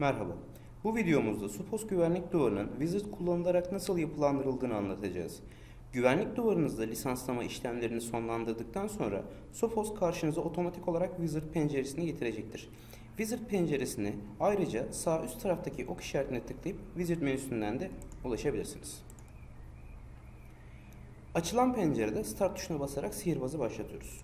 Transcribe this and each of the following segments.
Merhaba. Bu videomuzda Sophos güvenlik duvarının Wizard kullanılarak nasıl yapılandırıldığını anlatacağız. Güvenlik duvarınızda lisanslama işlemlerini sonlandırdıktan sonra Sophos karşınıza otomatik olarak Wizard penceresini getirecektir. Wizard penceresine ayrıca sağ üst taraftaki ok işaretine tıklayıp Wizard menüsünden de ulaşabilirsiniz. Açılan pencerede Start tuşuna basarak sihirbazı başlatıyoruz.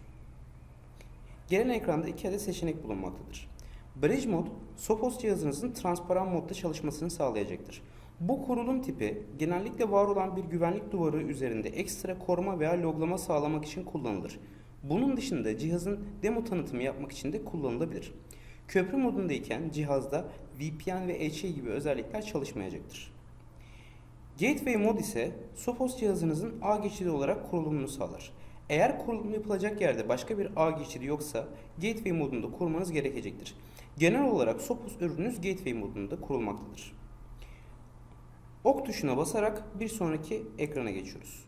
Gelen ekranda iki adet seçenek bulunmaktadır. Bridge Mode, Sophos cihazınızın transparan modda çalışmasını sağlayacaktır. Bu kurulum tipi genellikle var olan bir güvenlik duvarı üzerinde ekstra koruma veya loglama sağlamak için kullanılır. Bunun dışında cihazın demo tanıtımı yapmak için de kullanılabilir. Köprü modundayken cihazda VPN ve HA gibi özellikler çalışmayacaktır. Gateway mod ise Sophos cihazınızın ağ geçidi olarak kurulumunu sağlar. Eğer kurulum yapılacak yerde başka bir ağ geçidi yoksa Gateway modunda kurmanız gerekecektir. Genel olarak Sophos ürününüz Gateway modunda kurulmaktadır. Ok tuşuna basarak bir sonraki ekrana geçiyoruz.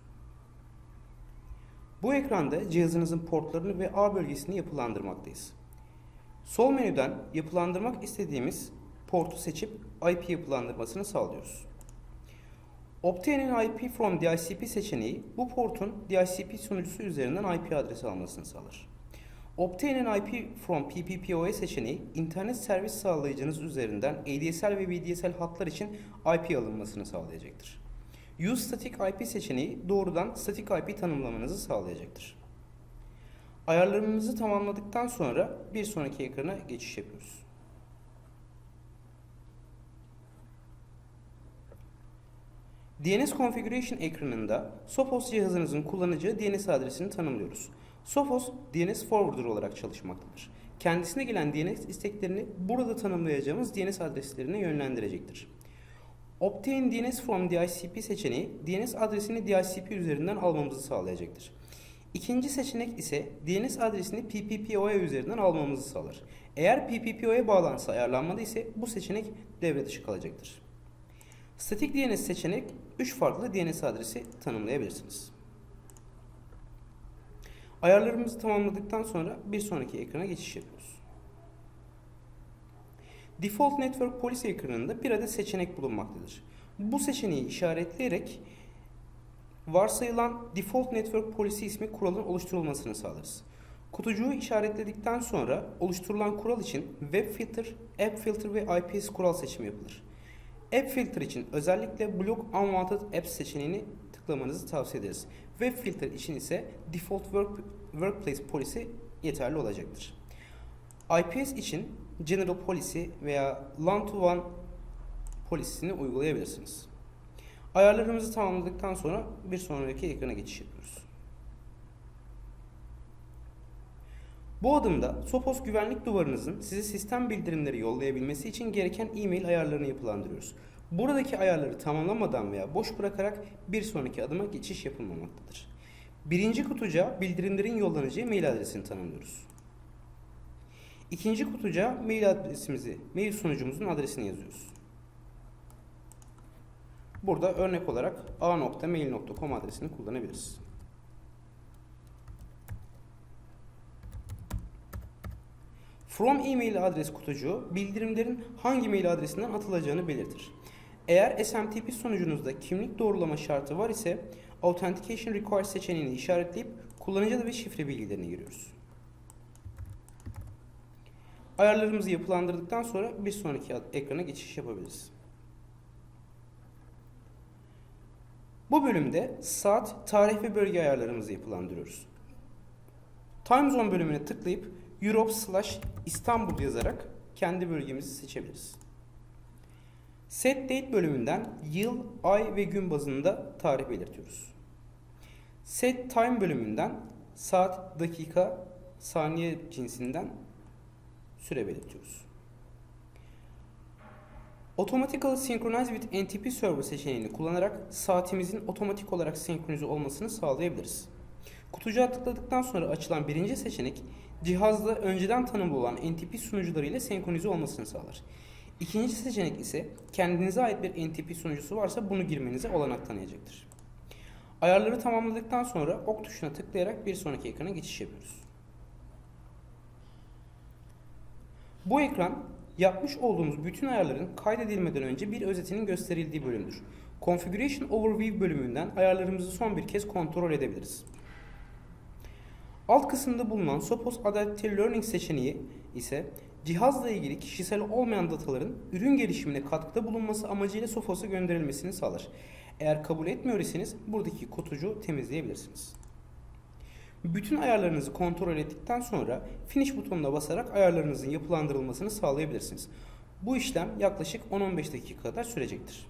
Bu ekranda cihazınızın portlarını ve ağ bölgesini yapılandırmaktayız. Sol menüden yapılandırmak istediğimiz portu seçip IP yapılandırmasını sağlıyoruz. Obtain'in IP from DHCP seçeneği bu portun DHCP sunucusu üzerinden IP adresi almasını sağlar. Obtain'in IP from PPPoE seçeneği internet servis sağlayıcınız üzerinden ADSL ve VDSL hatlar için IP alınmasını sağlayacaktır. Use Static IP seçeneği doğrudan static IP tanımlamanızı sağlayacaktır. Ayarlarımızı tamamladıktan sonra bir sonraki ekrana geçiş yapıyoruz. DNS Configuration ekranında Sophos cihazınızın kullanacağı DNS adresini tanımlıyoruz. Sophos DNS Forwarder olarak çalışmaktadır. Kendisine gelen DNS isteklerini burada tanımlayacağımız DNS adreslerine yönlendirecektir. Obtain DNS from DHCP seçeneği DNS adresini DHCP üzerinden almamızı sağlayacaktır. İkinci seçenek ise DNS adresini PPPoE üzerinden almamızı sağlar. Eğer PPPoE bağlantısı ayarlanmadı ise bu seçenek devre dışı kalacaktır. Statik DNS seçenek 3 farklı DNS adresi tanımlayabilirsiniz. Ayarlarımızı tamamladıktan sonra bir sonraki ekrana geçiş yapıyoruz. Default Network Policy ekranında bir adet seçenek bulunmaktadır. Bu seçeneği işaretleyerek varsayılan Default Network Policy ismi kuralın oluşturulmasını sağlarız. Kutucuğu işaretledikten sonra oluşturulan kural için Web Filter, App Filter ve IPS kural seçimi yapılır. App Filter için özellikle Block Unwanted Apps seçeneğini tıklamanızı tavsiye ederiz. Web Filter için ise Default Work, Workplace Policy yeterli olacaktır. IPS için General Policy veya LAN to WAN polisini uygulayabilirsiniz. Ayarlarımızı tamamladıktan sonra bir sonraki ekrana geçiş yapıyoruz. Bu adımda Sophos güvenlik duvarınızın size sistem bildirimleri yollayabilmesi için gereken e-mail ayarlarını yapılandırıyoruz. Buradaki ayarları tamamlamadan veya boş bırakarak bir sonraki adıma geçiş yapılmamaktadır. Birinci kutucuğa bildirimlerin yollanacağı mail adresini tanımlıyoruz. İkinci kutucuğa mail adresimizi, mail sunucumuzun adresini yazıyoruz. Burada örnek olarak a.mail.com adresini kullanabiliriz. From email adres kutucuğu bildirimlerin hangi mail adresinden atılacağını belirtir. Eğer SMTP sunucunuzda kimlik doğrulama şartı var ise Authentication Required seçeneğini işaretleyip kullanıcı adı ve şifre bilgilerini giriyoruz. Ayarlarımızı yapılandırdıktan sonra bir sonraki ekrana geçiş yapabiliriz. Bu bölümde saat, tarih ve bölge ayarlarımızı yapılandırıyoruz. Time Zone bölümüne tıklayıp Europe slash İstanbul yazarak kendi bölgemizi seçebiliriz. Set Date bölümünden yıl, ay ve gün bazında tarih belirtiyoruz. Set Time bölümünden saat, dakika, saniye cinsinden süre belirtiyoruz. Automatically Synchronize with NTP Server seçeneğini kullanarak saatimizin otomatik olarak senkronize olmasını sağlayabiliriz. Kutucuğa tıkladıktan sonra açılan birinci seçenek cihazda önceden tanımlı olan NTP sunucuları ile senkronize olmasını sağlar. İkinci seçenek ise kendinize ait bir NTP sunucusu varsa bunu girmenize olanak tanıyacaktır. Ayarları tamamladıktan sonra ok tuşuna tıklayarak bir sonraki ekrana geçiş yapıyoruz. Bu ekran yapmış olduğumuz bütün ayarların kaydedilmeden önce bir özetinin gösterildiği bölümdür. Configuration Overview bölümünden ayarlarımızı son bir kez kontrol edebiliriz. Alt kısımda bulunan Sophos Adaptive Learning seçeneği ise cihazla ilgili kişisel olmayan dataların ürün gelişimine katkıda bulunması amacıyla Sophos'a gönderilmesini sağlar. Eğer kabul etmiyor iseniz buradaki kutucuğu temizleyebilirsiniz. Bütün ayarlarınızı kontrol ettikten sonra Finish butonuna basarak ayarlarınızın yapılandırılmasını sağlayabilirsiniz. Bu işlem yaklaşık 10-15 dakika kadar sürecektir.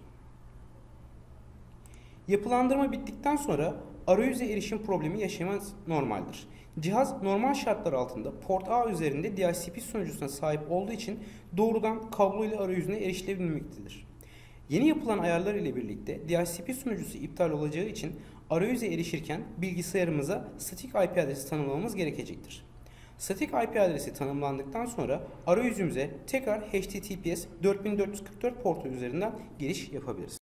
Yapılandırma bittikten sonra arayüze erişim problemi yaşamanız normaldir. Cihaz normal şartlar altında port A üzerinde DHCP sunucusuna sahip olduğu için doğrudan kablo ile arayüzüne erişilebilmektedir. Yeni yapılan ayarlar ile birlikte DHCP sunucusu iptal olacağı için arayüze erişirken bilgisayarımıza statik IP adresi tanımlamamız gerekecektir. Statik IP adresi tanımlandıktan sonra arayüzümüze tekrar HTTPS 4444 portu üzerinden giriş yapabiliriz.